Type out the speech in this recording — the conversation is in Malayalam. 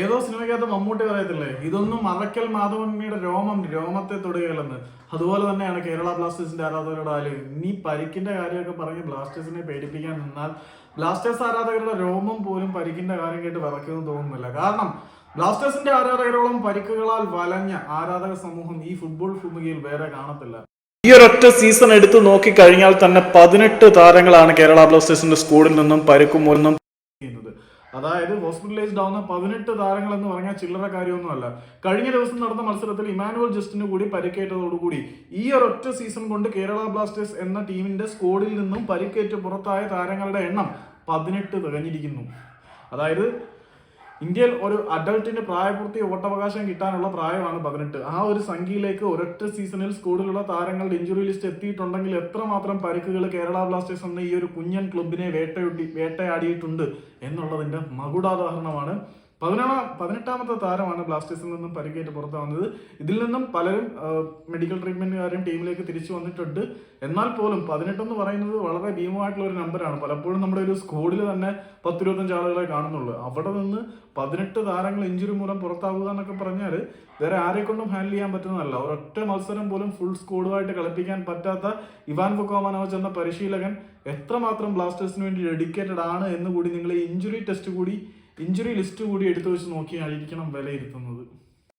ഏതോ സിനിമയ്ക്കകത്ത് മമ്മൂട്ടി പറയത്തില്ലേ ഇതൊന്നും മറക്കൽ മാധവന്മിയുടെ രോമം രോമത്തെ തൊടുകയില്ലെന്ന്. അതുപോലെ തന്നെയാണ് കേരള ബ്ലാസ്റ്റേഴ്സിന്റെ ആരാധകരുടെ ആൽ നീ പരിക്കിന്റെ കാര്യമൊക്കെ പറഞ്ഞ് ബ്ലാസ്റ്റേഴ്സിനെ പേടിപ്പിക്കാൻ നിന്നാൽ ബ്ലാസ്റ്റേഴ്സ് ആരാധകരുടെ രോമം പോലും പരിക്കിന്റെ കാര്യം കേട്ട് വിറയ്ക്കുമെന്ന് തോന്നുന്നില്ല. കാരണം ബ്ലാസ്റ്റേഴ്സിന്റെ ആരാധകരോളം പരിക്കുകളാൽ വലഞ്ഞ ആരാധക സമൂഹം ഈ ഫുട്ബോൾ ഭൂമികയിൽ വേറെ കാണത്തില്ല. ഈ ഒരൊറ്റ സീസൺ എടുത്തു നോക്കി കഴിഞ്ഞാൽ തന്നെ പതിനെട്ട് താരങ്ങളാണ് കേരള ബ്ലാസ്റ്റേഴ്സിന്റെ സ്കൂളിൽ നിന്നും പരുക്കും അതായത് ഹോസ്പിറ്റലൈസ്ഡ് ആവുന്ന പതിനെട്ട് താരങ്ങൾ എന്ന് പറഞ്ഞാൽ ചില്ലറ കാര്യമൊന്നുമല്ല. കഴിഞ്ഞ ദിവസം നടന്ന മത്സരത്തിൽ ഇമാനുവൽ ജസ്റ്റിന് കൂടി പരിക്കേറ്റതോടുകൂടി ഈ ഒരൊറ്റ സീസൺ കൊണ്ട് കേരള ബ്ലാസ്റ്റേഴ്സ് എന്ന ടീമിന്റെ സ്കോഡിൽ നിന്നും പരിക്കേറ്റ് പുറത്തായ താരങ്ങളുടെ എണ്ണം പതിനെട്ട് തികഞ്ഞിരിക്കുന്നു. അതായത് ഇന്ത്യയിൽ ഒരു അഡൾട്ടിന് പ്രായപൂർത്തി വോട്ടവകാശം കിട്ടാനുള്ള പ്രായമാണ് പതിനെട്ട്. ആ ഒരു സംഖ്യയിലേക്ക് ഒരൊറ്റ സീസണിൽ സ്കൂളിലുള്ള താരങ്ങളുടെ ഇഞ്ചുറി ലിസ്റ്റ് എത്തിയിട്ടുണ്ടെങ്കിൽ എത്രമാത്രം പരിക്കുകൾ കേരള ബ്ലാസ്റ്റേഴ്സ് എന്ന ഈ ഒരു കുഞ്ഞൻ ക്ലബിനെ വേട്ടയൊട്ടി വേട്ടയാടിയിട്ടുണ്ട് എന്നുള്ളതിന്റെ മകുടാദാഹരണമാണ് പതിനാറാം പതിനെട്ടാമത്തെ താരമാണ് ബ്ലാസ്റ്റേഴ്സിൽ നിന്നും പരിക്കേറ്റ് പുറത്താവുന്നത് ഇതിൽ നിന്നും പലരും മെഡിക്കൽ ട്രീറ്റ്മെന്റുകാരും ടീമിലേക്ക് തിരിച്ചു വന്നിട്ടുണ്ട്. എന്നാൽ പോലും പതിനെട്ടെന്ന് പറയുന്നത് വളരെ ഭീമമായിട്ടുള്ള ഒരു നമ്പറാണ് പലപ്പോഴും നമ്മുടെ ഒരു സ്കോഡിൽ തന്നെ പത്തിരുപത്തഞ്ച് ആളുകളെ കാണുന്നുള്ളൂ. അവിടെ നിന്ന് പതിനെട്ട് താരങ്ങൾ ഇഞ്ചുറി മൂലം പുറത്താവുക എന്നൊക്കെ പറഞ്ഞാൽ വേറെ ആരെക്കൊണ്ടും ഹാൻഡിൽ ചെയ്യാൻ പറ്റുന്നതല്ല. ഒരൊറ്റ മത്സരം പോലും ഫുൾ സ്കോഡുമായിട്ട് കളിപ്പിക്കാൻ പറ്റാത്ത ഇവാൻ ബുക്കോമാനോച്ച് എന്ന പരിശീലകൻ എത്രമാത്രം ബ്ലാസ്റ്റേഴ്സിന് വേണ്ടി ഡെഡിക്കേറ്റഡ് ആണ് എന്ന് കൂടി നിങ്ങൾ ഇഞ്ചുറി ടെസ്റ്റ് കൂടി ഇഞ്ചുറി ലിസ്റ്റ് കൂടി എടുത്തു വെച്ച് നോക്കിയായിരിക്കണം വിലയിരുത്തുന്നത്.